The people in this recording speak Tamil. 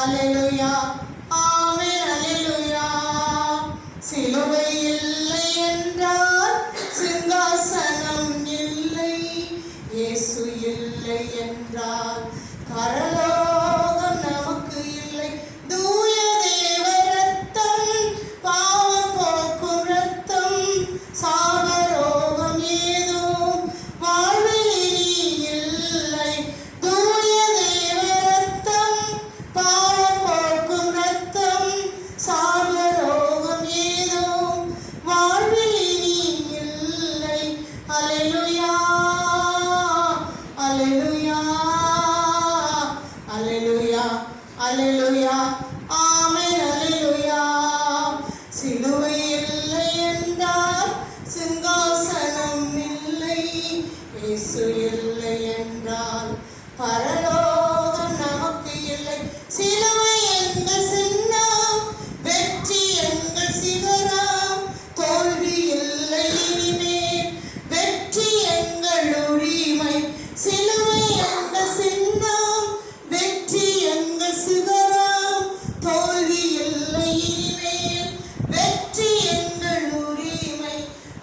அலையா ஆமே அலையா சிலுவை இல்லை என்றால் சிங்காசனம் இல்லை. இயேசு இல்லை என்றால் கரணம் அலலுயா ஆமே அலலுயா சிலுவை இல்லை என்றால் சிங்காசனம் இல்லை. இயேசு இல்லை என்றால் பர